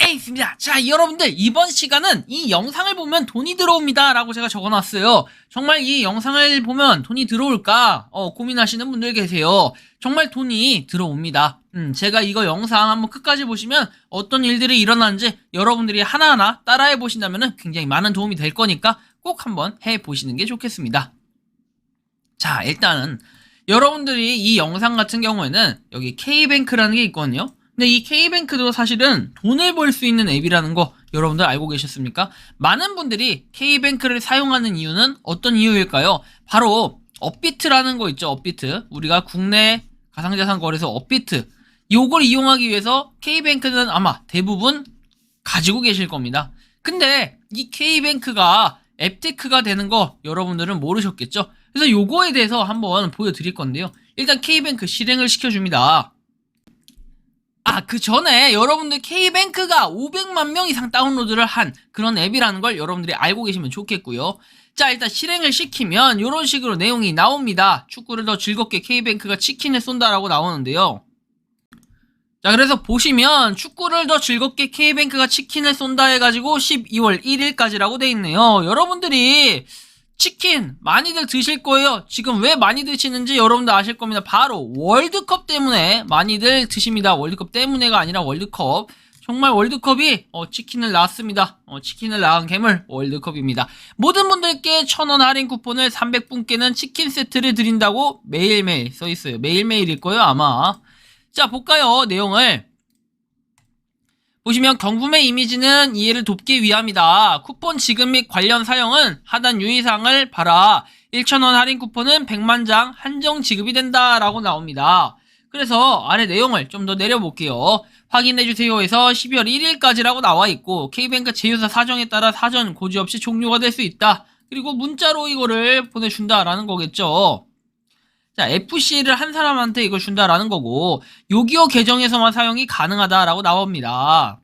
에이스입니다. 자 여러분들 이번 시간은 이 영상을 보면 돈이 들어옵니다 라고 제가 적어놨어요. 정말 이 영상을 보면 돈이 들어올까 어, 고민하시는 분들 계세요. 정말 돈이 들어옵니다. 음, 제가 이거 영상 한번 끝까지 보시면 어떤 일들이 일어나는지 여러분들이 하나하나 따라해 보신다면 굉장히 많은 도움이 될 거니까 꼭 한번 해 보시는 게 좋겠습니다. 자 일단은 여러분들이 이 영상 같은 경우에는 여기 K뱅크라는 게 있거든요 근데 이 K뱅크도 사실은 돈을 벌 수 있는 앱이라는 거 여러분들 알고 계셨습니까? 많은 분들이 K뱅크를 사용하는 이유는 어떤 이유일까요? 바로 업비트라는 거 있죠. 업비트. 우리가 국내 가상자산 거래소 업비트. 요걸 이용하기 위해서 K뱅크는 아마 대부분 가지고 계실 겁니다. 근데 이 K뱅크가 앱테크가 되는 거 여러분들은 모르셨겠죠? 그래서 요거에 대해서 한번 보여드릴 건데요. 일단 K뱅크 실행을 시켜줍니다. 아, 그 전에 여러분들 K뱅크가 500만 명 이상 다운로드를 한 그런 앱이라는 걸 여러분들이 알고 계시면 좋겠고요. 자, 일단 실행을 시키면 이런 식으로 내용이 나옵니다. 축구를 더 즐겁게 K뱅크가 치킨을 쏜다라고 나오는데요. 자, 그래서 보시면 축구를 더 즐겁게 K뱅크가 치킨을 쏜다 해가지고 12월 1일까지라고 돼 있네요. 여러분들이 치킨 많이들 드실 거예요. 지금 왜 많이 드시는지 여러분들 아실 겁니다. 바로 월드컵 때문에 많이들 드십니다. 월드컵 때문에가 아니라 월드컵. 정말 월드컵이 어, 치킨을 낳았습니다. 어, 치킨을 낳은 괴물 월드컵입니다. 모든 분들께 1000원 할인 쿠폰을 300분께는 치킨 세트를 드린다고 매일매일 써 있어요. 매일매일일 거예요, 아마. 자, 볼까요? 내용을. 보시면 경품의 이미지는 이해를 돕기 위함이다. 쿠폰 지급 및 관련 사용은 하단 유의사항을 봐라. 1,000원 할인 쿠폰은 100만 장 한정 지급이 된다. 라고 나옵니다. 그래서 아래 내용을 좀 더 내려볼게요. 확인해주세요에서 12월 1일까지라고 나와 있고 K뱅크 제휴사 사정에 따라 사전 고지 없이 종료가 될 수 있다. 그리고 문자로 이거를 보내준다라는 거겠죠. 자, FC를 한 사람한테 이걸 준다라는 거고, 요기요 계정에서만 사용이 가능하다라고 나옵니다.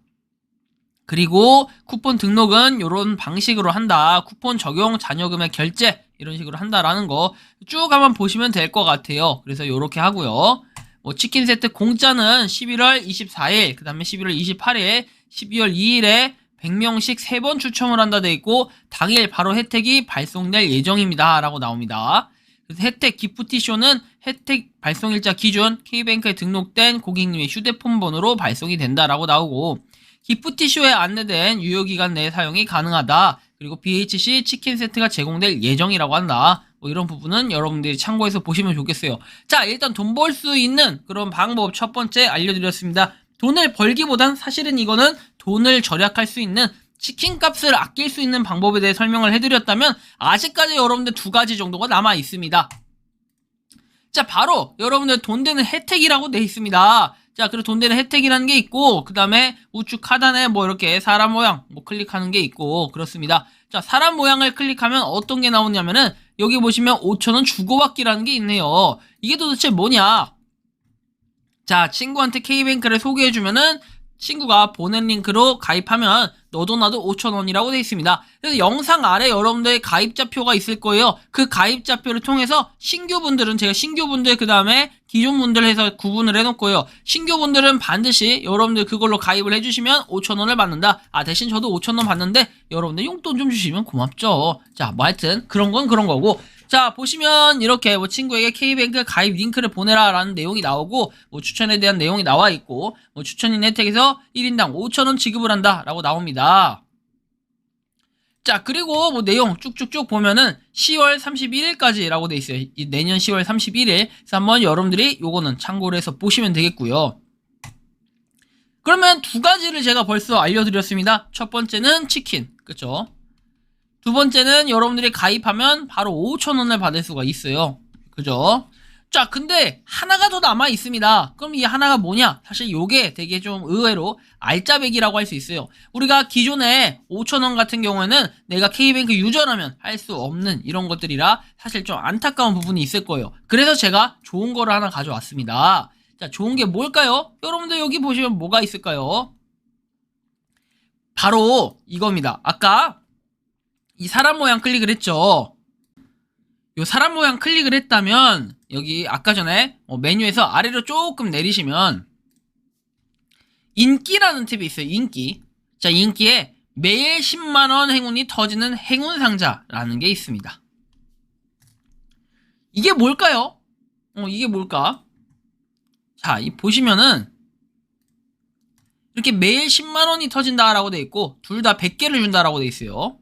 그리고 쿠폰 등록은 이런 방식으로 한다. 쿠폰 적용 잔여금액 결제 이런 식으로 한다라는 거 쭉 한번 보시면 될 것 같아요. 그래서 이렇게 하고요. 뭐 치킨 세트 공짜는 11월 24일, 그 다음에 11월 28일, 12월 2일에 100명씩 3번 추첨을 한다 돼 있고 당일 바로 혜택이 발송될 예정입니다. 라고 나옵니다. 혜택 기프티쇼는 혜택 발송일자 기준 K뱅크에 등록된 고객님의 휴대폰 번호로 발송이 된다라고 나오고 기프티쇼에 안내된 유효기간 내에 사용이 가능하다. 그리고 BHC 치킨 세트가 제공될 예정이라고 한다. 뭐 이런 부분은 여러분들이 참고해서 보시면 좋겠어요. 자, 일단 돈 벌 수 있는 그런 방법 첫 번째 알려드렸습니다. 돈을 벌기보단 사실은 이거는 돈을 절약할 수 있는 치킨 값을 아낄 수 있는 방법에 대해 설명을 해드렸다면 아직까지 여러분들 두 가지 정도가 남아 있습니다. 자, 바로 여러분들 돈 되는 혜택이라고 돼 있습니다. 자, 그리고 돈 되는 혜택이라는 게 있고, 그 다음에 우측 하단에 뭐 이렇게 사람 모양 뭐 클릭하는 게 있고, 그렇습니다. 자, 사람 모양을 클릭하면 어떤 게 나오냐면은, 여기 보시면 5천원 주고받기라는 게 있네요. 이게 도대체 뭐냐? 자, 친구한테 K뱅크를 소개해주면은, 친구가 보낸 링크로 가입하면 너도 나도 5천원이라고 되어 있습니다. 그래서 영상 아래 여러분들의 가입자표가 있을 거예요. 그 가입자표를 통해서 신규분들은 제가 신규분들 그 다음에 기존분들 해서 구분을 해놓고요. 신규분들은 반드시 여러분들 그걸로 가입을 해주시면 5천원을 받는다. 아 대신 저도 5천원 받는데 여러분들 용돈 좀 주시면 고맙죠. 자 뭐 하여튼 그런 건 그런 거고 자 보시면 이렇게 뭐 친구에게 K뱅크 가입 링크를 보내라 라는 내용이 나오고 뭐 추천에 대한 내용이 나와 있고 뭐 추천인 혜택에서 1인당 5천원 지급을 한다 라고 나옵니다. 자 그리고 뭐 내용 쭉쭉쭉 보면은 10월 31일까지 라고 돼 있어요. 이 내년 10월 31일 그래서 한번 여러분들이 요거는 참고를 해서 보시면 되겠고요. 그러면 두 가지를 제가 벌써 알려드렸습니다. 첫 번째는 치킨. 그쵸 두 번째는 여러분들이 가입하면 바로 5천원을 받을 수가 있어요. 그죠? 자, 근데 하나가 더 남아 있습니다. 그럼 이 하나가 뭐냐? 사실 요게 되게 좀 의외로 알짜배기라고 할 수 있어요. 우리가 기존에 5천원 같은 경우에는 내가 K뱅크 유저라면 할 수 없는 이런 것들이라 사실 좀 안타까운 부분이 있을 거예요. 그래서 제가 좋은 거를 하나 가져왔습니다. 자, 좋은 게 뭘까요? 여러분들 여기 보시면 뭐가 있을까요? 바로 이겁니다. 아까 이 사람 모양 클릭을 했죠. 요 사람 모양 클릭을 했다면 여기 아까 전에 어, 메뉴에서 아래로 조금 내리시면 인기라는 탭이 있어요. 인기. 자, 인기에 매일 10만원 행운이 터지는 행운 상자라는 게 있습니다. 이게 뭘까요? 어, 이게 뭘까? 자, 이 보시면은 이렇게 매일 10만원이 터진다라고 돼 있고 둘 다 100개를 준다라고 돼 있어요.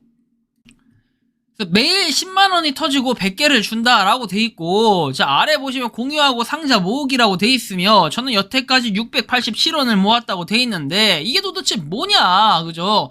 그래서 매일 10만 원이 터지고 100개를 준다라고 돼 있고 자 아래 보시면 공유하고 상자 모으기라고 돼 있으며 저는 여태까지 687원을 모았다고 돼 있는데 이게 도대체 뭐냐 그죠?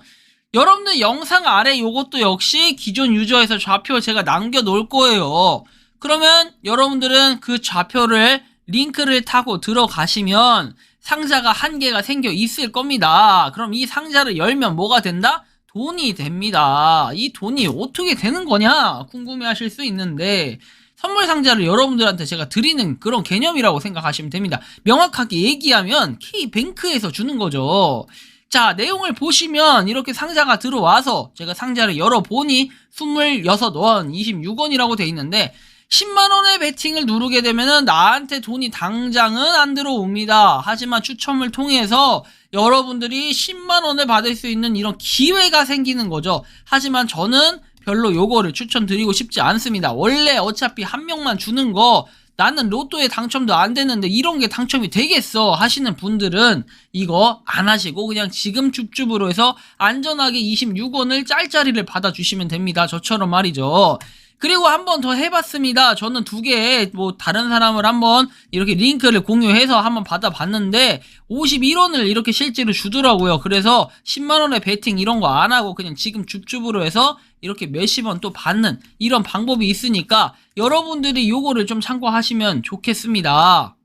여러분들 영상 아래 요것도 역시 기존 유저에서 좌표 제가 남겨 놓을 거예요. 그러면 여러분들은 그 좌표를 링크를 타고 들어가시면 상자가 한 개가 생겨 있을 겁니다. 그럼 이 상자를 열면 뭐가 된다? 돈이 됩니다. 이 돈이 어떻게 되는 거냐 궁금해 하실 수 있는데 선물 상자를 여러분들한테 제가 드리는 그런 개념이라고 생각하시면 됩니다. 명확하게 얘기하면 K뱅크에서 주는 거죠. 자, 내용을 보시면 이렇게 상자가 들어와서 제가 상자를 열어보니 26원, 26원이라고 돼 있는데 10만원의 베팅을 누르게 되면은 나한테 돈이 당장은 안 들어옵니다. 하지만 추첨을 통해서 여러분들이 10만 원을 받을 수 있는 이런 기회가 생기는 거죠. 하지만 저는 별로 요거를 추천드리고 싶지 않습니다. 원래 어차피 한 명만 주는 거 나는 로또에 당첨도 안 되는데 이런 게 당첨이 되겠어 하시는 분들은 이거 안 하시고 그냥 지금 줍줍으로 해서 안전하게 26원을 짤짤이를 받아주시면 됩니다. 저처럼 말이죠. 그리고 한 번 더 해봤습니다. 저는 두 개, 뭐, 다른 사람을 한번 이렇게 링크를 공유해서 한번 받아봤는데, 51원을 이렇게 실제로 주더라고요. 그래서 10만원의 베팅 이런 거 안 하고 그냥 지금 줍줍으로 해서 이렇게 몇십 원 또 받는 이런 방법이 있으니까 여러분들이 요거를 좀 참고하시면 좋겠습니다.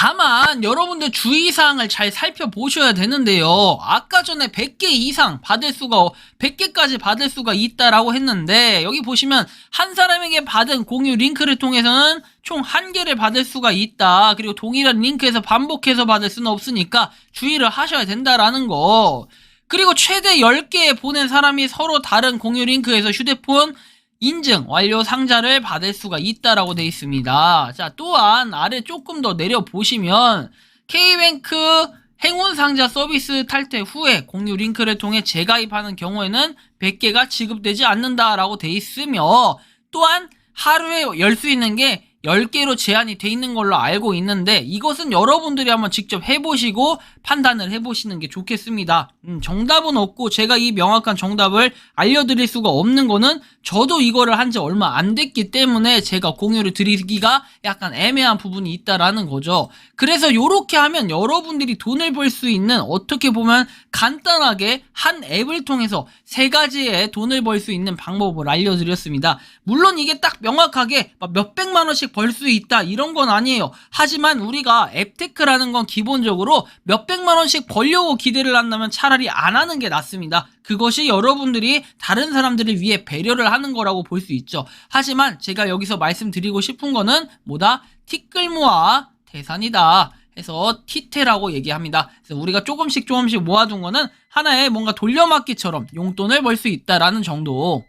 다만 여러분들 주의사항을 잘 살펴보셔야 되는데요. 아까 전에 100개 이상 받을 수가 100개까지 받을 수가 있다라고 했는데 여기 보시면 한 사람에게 받은 공유 링크를 통해서는 총 한 개를 받을 수가 있다. 그리고 동일한 링크에서 반복해서 받을 수는 없으니까 주의를 하셔야 된다라는 거. 그리고 최대 10개 보낸 사람이 서로 다른 공유 링크에서 휴대폰 인증 완료 상자를 받을 수가 있다라고 되어 있습니다. 자, 또한 아래 조금 더 내려 보시면 K뱅크 행운 상자 서비스 탈퇴 후에 공유 링크를 통해 재가입하는 경우에는 100개가 지급되지 않는다라고 되어 있으며 또한 하루에 열 수 있는 게 10개로 제한이 돼 있는 걸로 알고 있는데 이것은 여러분들이 한번 직접 해보시고 판단을 해보시는 게 좋겠습니다. 음, 정답은 없고 제가 이 명확한 정답을 알려드릴 수가 없는 거는 저도 이거를 한 지 얼마 안 됐기 때문에 제가 공유를 드리기가 약간 애매한 부분이 있다라는 거죠. 그래서 이렇게 하면 여러분들이 돈을 벌 수 있는 어떻게 보면 간단하게 한 앱을 통해서 세 가지의 돈을 벌 수 있는 방법을 알려드렸습니다. 물론 이게 딱 명확하게 막 몇백만 원씩 벌 수 있다 이런 건 아니에요. 하지만 우리가 앱테크라는 건 기본적으로 몇백만 원씩 벌려고 기대를 한다면 차라리 안 하는 게 낫습니다. 그것이 여러분들이 다른 사람들을 위해 배려를 하는 거라고 볼 수 있죠. 하지만 제가 여기서 말씀드리고 싶은 거는 뭐다? 티끌 모아 태산이다. 해서 티테라고 얘기합니다. 그래서 우리가 조금씩 조금씩 모아둔 거는 하나의 뭔가 돌려막기처럼 용돈을 벌 수 있다라는 정도.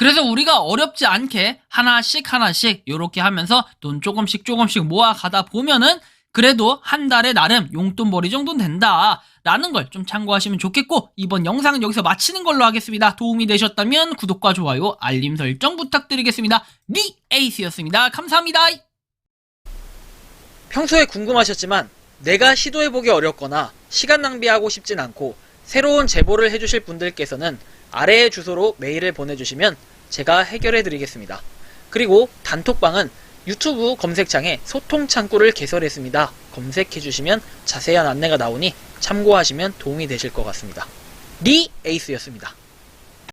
그래서 우리가 어렵지 않게 하나씩 하나씩 이렇게 하면서 돈 조금씩 조금씩 모아가다 보면은 그래도 한 달에 나름 용돈벌이 정도는 된다. 라는 걸 좀 참고하시면 좋겠고 이번 영상은 여기서 마치는 걸로 하겠습니다. 도움이 되셨다면 구독과 좋아요, 알림 설정 부탁드리겠습니다. 니 에이스였습니다. 감사합니다. 평소에 궁금하셨지만 내가 시도해보기 어렵거나 시간 낭비하고 싶진 않고 새로운 제보를 해주실 분들께서는 아래의 주소로 메일을 보내주시면 제가 해결해 드리겠습니다. 그리고 단톡방은 유튜브 검색창에 소통 창구를 개설했습니다. 검색해 주시면 자세한 안내가 나오니 참고하시면 도움이 되실 것 같습니다. 리 에이스였습니다.